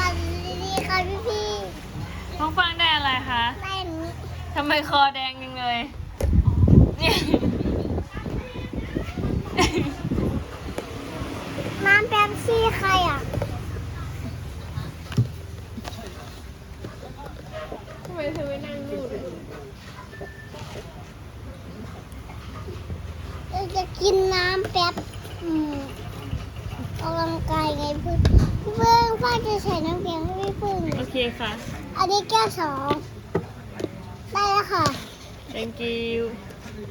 วัสดีค่ะพี่พี่น้องฟังได้อะไรคะๆได้อันนี้ทำไมคอแดงจังเลยนี่น้ำแป๊บซี่ใครอะทำไมเธอไม่นั่งดูเลยเราจะกินน้ำแป๊บอืมออกกำลังกายไงเพื่อน ใส่น้ำแข็งให้พี่เพื่อนโอเคค่ะ อันนี้แก้วสอง ได้แล้วค่ะ thank you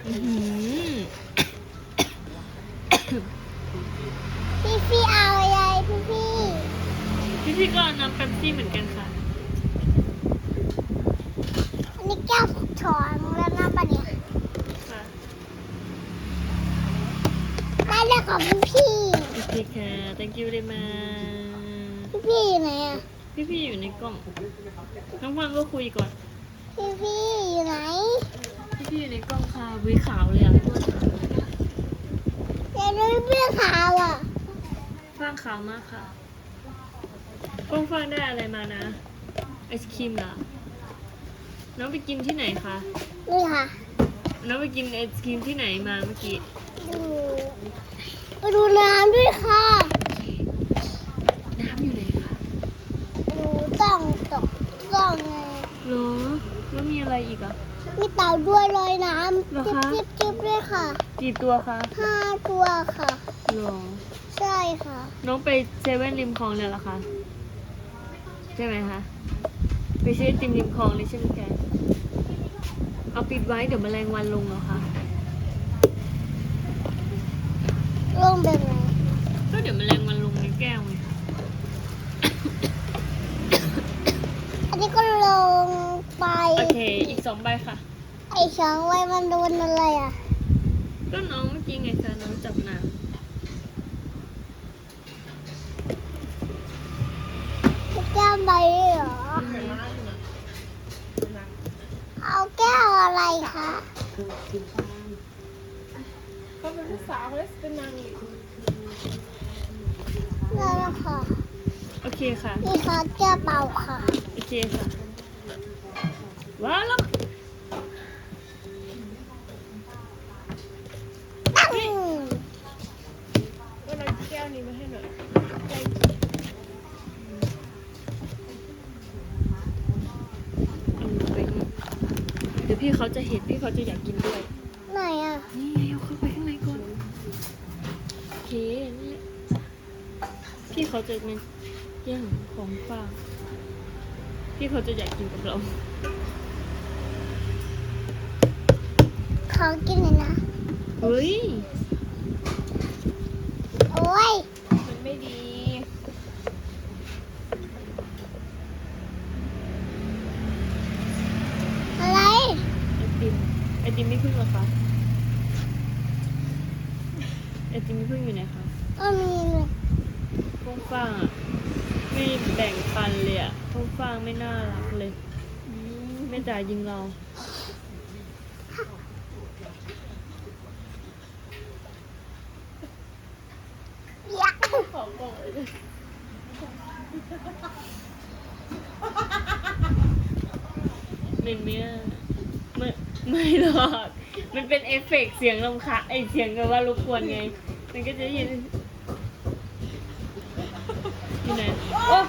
อื้อหือพี่พี่เอาอะไรพี่พี่พี่พี่ก็เอาน้ำเป๊ปซี่เหมือนกันค่ะ อันนี้แก้วถอนแล้วน้ำปะเนี่ยค่ะได้แล้วของพี่พี่ โอเคค่ะ thank you เลยมา พี่พี่อยู่ไหนอะ พี่พี่อยู่ในกล่องน้องฟังก็คุยก่อน พี่พี่อยู่ไหน พี่พี่อยู่ในกล่องค่ะวิขาวเลยอะเดี๋ยวดูพี่พี่ขาวอะฟางขาวมากค่ะกล้องฟางได้อะไรมานะไอศครีมเหรอ น้องไปกินที่ไหนคะนี่ค่ะน้องไปกินไอศครีมที่ไหนมาเมื่อกี้ ดูไปดูน้ำด้วยค่ะ น้ำอยู่ไหนคะ ดูต้องตกต้องไง เหรอแล้วมีอะไรอีกอะ มีเต่าด้วยลอยน้เหรอำจิ๊บคะจิ๊บจิ๊บด้วยค่ะกี่ตัวคะห้าตัวค่ะ เหรอใช่ค่ะ น้องไปเซเว่นริมคลองเลยเหรอคะใช่ไหมคะไปซื้อไอติมริมคลองเลยใช่ไหมแกเอาปิดไว้เดี๋ยวแมลงวันลงเหรอคะลงแบบไหนก็เดี๋ยวแมลงวันลงในแก้วไงคะ อั นนี้ก็ลงไป โอเค อีกสองใบค่ะ ไอ้ช้างไว้มันโดนอะไรอะ ก็น้องเมื่อกี้ไงคะน้องจับน้แก้วใบด้วยเหรอำเอาแก้วอะไรคะเขาเป็นผู้สาวเขาเลยเป็นนางเอกนั่นแหละค่ะ โอเคค่ะ นี่ค่ะแก้วเปล่าค่ะโอ เคค่ะว้าวแล้วอืมก็น้ำแก้วนี้มาให้หน่อยเอาไปนี่เดี๋ยวพี่เขาจะเห็นพี่เขาจะอยากกินด้วย ไหนอะ นี่ไงเอาเข้าไปข้างในก่อนโอเคนี่แหละพี่เขาจะเป็นแย่งของฝาก พี่เขาจะอยากกินกับเราเขากินเลยนะ เฮ้ย โอ้ย มันไม่ดี อะไร ไอติม ไอติมไม่พึ่งเหรอคะ ไอติมไม่พึ่งอยู่ไหนคะก็มีเลยฟงฟางอะ ไม่แบ่งปันเลยอะฟงฟางไม่น่ารักเลยไม่จ่ายยิงเรายักษ์ขอกล่องเลยดิเป็นไหมอะไม่ไม่หรอกมันเป็นเอฟเฟกต์เสียงลำคะไอเสียงแบบว่ารบกวนไง มันก็จะได้ยินอยู่ไหน โอ้